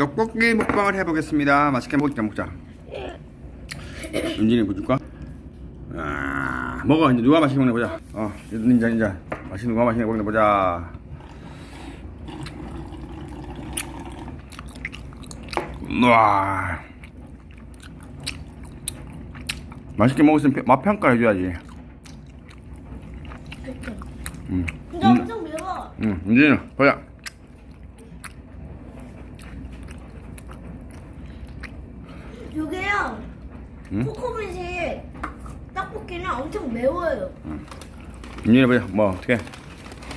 떡볶이 먹방을 해보겠습니다. 맛있게 먹자 먹자. 윤진이 보줄까? 아, 먹어 이제 누가 맛있게 먹나 보자. 어, 이제 이제 맛있 누가 맛있게 먹나 보자. 와, 맛있게 먹었으면 맛 평가 해 줘야지. 음, 근데 엄청 매워. 음, 윤진이 보자. 요게요. 응? 코코넛이 떡볶이는 엄청 매워요. 윤진이 보자. 뭐 어떻게?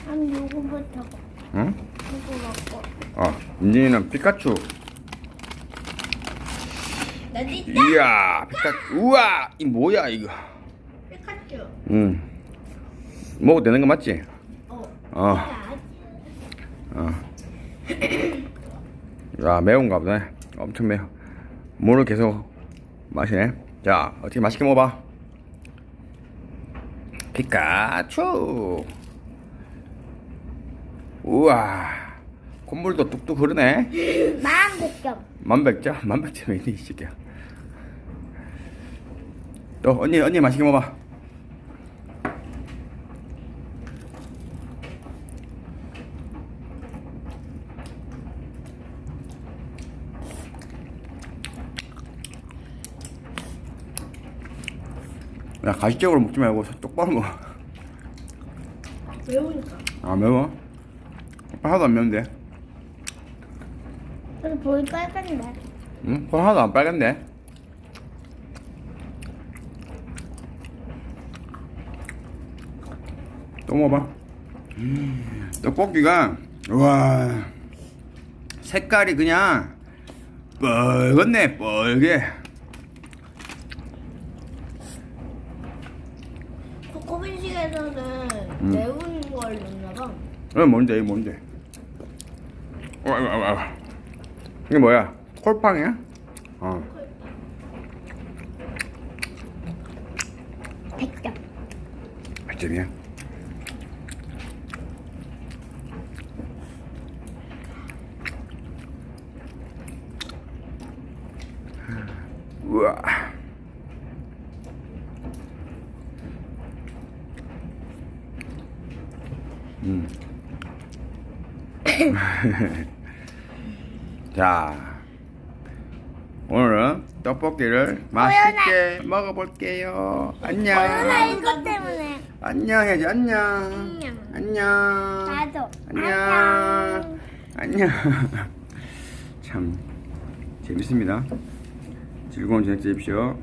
난 요거부터 응? 이거 먹고. 어, 윤진이는 피카츄. 나 진짜 이야, 피카츄. 우와, 이 뭐야 이거? 피카츄. 응. 먹어도 되는 거 맞지? 어. 어, 어. 야, 매운가 보네. 엄청 매워. 물을 계속 마시네. 자, 어떻게 맛있게 먹어봐. 피카츄. 우와, 콧물도 뚝뚝 흐르네. 만국점. 만백점? 만백점이니 이 새끼야. 또 언니 언니 맛있게 먹어봐. 야 가시적으로 먹지 말고 똑바로 먹어. 매우니까. 아 매워? 하나도 안 매운데. 그래서 볼이 빨간데. 응? 코 하나도 안 빨간데? 또 먹어봐. 음, 떡볶이가, 와, 색깔이 그냥, 뻘겋네, 뻘게. 코코민식에서는 음. 매운 걸 넣나봐. 이건 뭔데, 이게 뭔데? 와, 와, 와, 와. 이게 뭐야? 콜빵이야? 어. 백점. 맛점이야? 우와. 음. 자, 오늘은 떡볶이를 맛있게 먹어볼게요. 안녕. 코로나 이것 때문에. 안녕 해야지 안녕 안녕. 안녕 나도. 안녕 안녕 참 재밌습니다 즐거운 저녁 되십시오